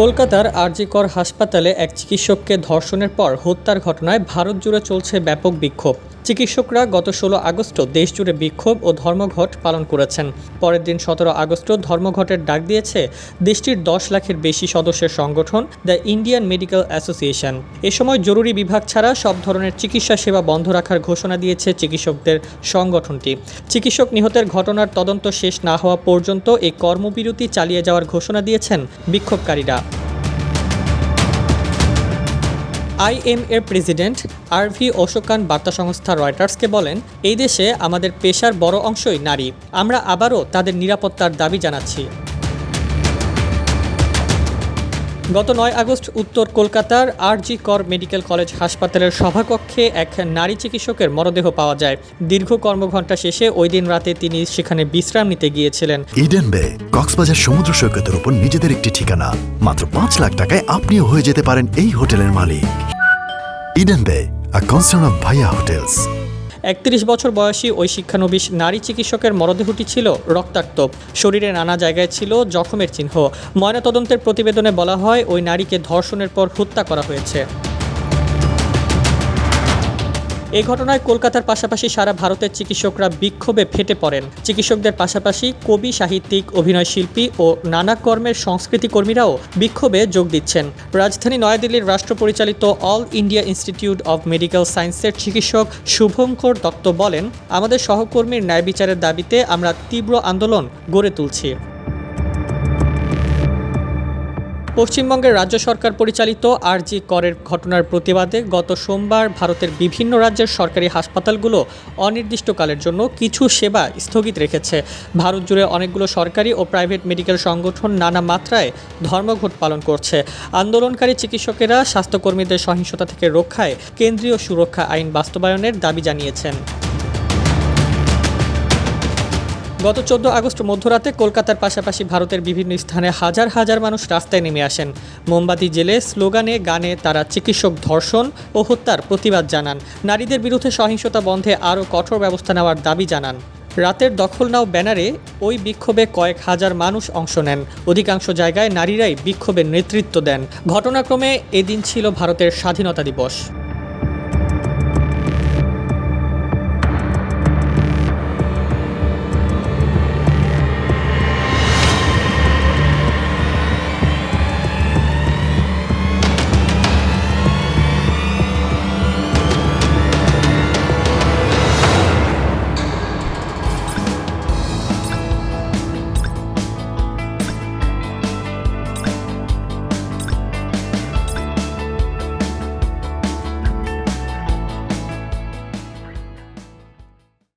কলকাতার আরজিকর হাসপাতালে এক চিকিৎসককে ধর্ষণের পর হত্যার ঘটনায় ভারত জুড়ে চলছে ব্যাপক বিক্ষোভ। চিকিৎসকরা গত ষোলো আগস্ট দেশ জুড়ে বিক্ষোভ ও ধর্মঘট পালন করেছেন। পরের দিন সতেরো আগস্ট ধর্মঘটের ডাক দিয়েছে দেশটির দশ লাখের বেশি সদস্যের সংগঠন, দ্য ইন্ডিয়ান মেডিকেল অ্যাসোসিয়েশন। এ সময় জরুরি বিভাগ ছাড়া সব ধরনের চিকিৎসা সেবা বন্ধ রাখার ঘোষণা দিয়েছে চিকিৎসকদের সংগঠনটি। চিকিৎসক নিহতের ঘটনার তদন্ত শেষ না হওয়া পর্যন্ত এই কর্মবিরতি চালিয়ে যাওয়ার ঘোষণা দিয়েছেন বিক্ষোভকারীরা। IMA president president RV Asokan বার্তা সংস্থা রয়টার্সকে বলেন, এই দেশে আমাদের পেশার বড় অংশই নারী। আমরা আবারও তাদের নিরাপত্তার দাবি জানাচ্ছি। গত নয় আগস্ট উত্তর কলকাতার আরজি কর মেডিকেল কলেজ হাসপাতালের সভাকক্ষে এক নারী চিকিৎসকের মরদেহ পাওয়া যায়। দীর্ঘ কর্মঘণ্টা শেষে ওই দিন রাতে তিনি সেখানে বিশ্রাম নিতে গিয়েছিলেন। ইডেন বে কক্সবাজার সমুদ্র সৈকতের উপর নিজেদের একটি ঠিকানা। মাত্র পাঁচ লাখ টাকায় আপনিও হয়ে যেতে পারেন এই হোটেলের মালিক। Eden Bay a concern of Bhaiya Hotels একত্রিশ বছর বয়সী ওই শিক্ষানবিশ নারী চিকিৎসকের মরদেহটি ছিল রক্তাক্ত। শরীরে নানা জায়গায় ছিল জখমের চিহ্ন। ময়নাতদন্তের প্রতিবেদনে বলা হয়, ওই নারীকে ধর্ষণের পর হত্যা করা হয়েছে। এই ঘটনায় কলকাতার পাশাপাশি সারা ভারতের চিকিৎসকরা বিক্ষোভে ফেটে পড়েন। চিকিৎসকদের পাশাপাশি কবি, সাহিত্যিক অভিনয় শিল্পী ও নানা কর্মের সংস্কৃতি কর্মীরাও বিক্ষোভে যোগ দিচ্ছেন। রাজধানী নয়াদিল্লির রাষ্ট্র পরিচালিত All India Institute of Medical সায়েন্সের চিকিৎসক শুভঙ্কর দত্ত বলেন, আমাদের সহকর্মীর ন্যায় বিচারের দাবিতে আমরা তীব্র আন্দোলন গড়ে তুলছি। পশ্চিমবঙ্গের রাজ্য সরকার পরিচালিত আরজি করের ঘটনার প্রতিবাদে গত সোমবার ভারতের বিভিন্ন রাজ্যের সরকারি হাসপাতালগুলো অনির্দিষ্টকালের জন্য কিছু সেবা স্থগিত রেখেছে। ভারত জুড়ে অনেকগুলো সরকারি ও প্রাইভেট মেডিকেল সংগঠন নানা মাত্রায় ধর্মঘট পালন করছে। আন্দোলনকারী চিকিৎসকেরা স্বাস্থ্যকর্মীদের সহিংসতা থেকে রক্ষায় কেন্দ্রীয় সুরক্ষা আইন বাস্তবায়নের দাবি জানিয়েছেন। গত চোদ্দ আগস্ট মধ্যরাতে কলকাতার পাশাপাশি ভারতের বিভিন্ন স্থানে হাজার হাজার মানুষ রাস্তায় নেমে আসেন। মোমবাতি জেলে স্লোগানে গানে তারা চিকিৎসক ধর্ষণ ও হত্যার প্রতিবাদ জানান। নারীদের বিরুদ্ধে সহিংসতা বন্ধে আরও কঠোর ব্যবস্থা নেওয়ার দাবি জানান। রাতের দখল নাও ব্যানারে ওই বিক্ষোভে কয়েক হাজার মানুষ অংশ নেন। অধিকাংশ জায়গায় নারীরাই বিক্ষোভের নেতৃত্ব দেন। ঘটনাক্রমে এদিন ছিল ভারতের স্বাধীনতা দিবস।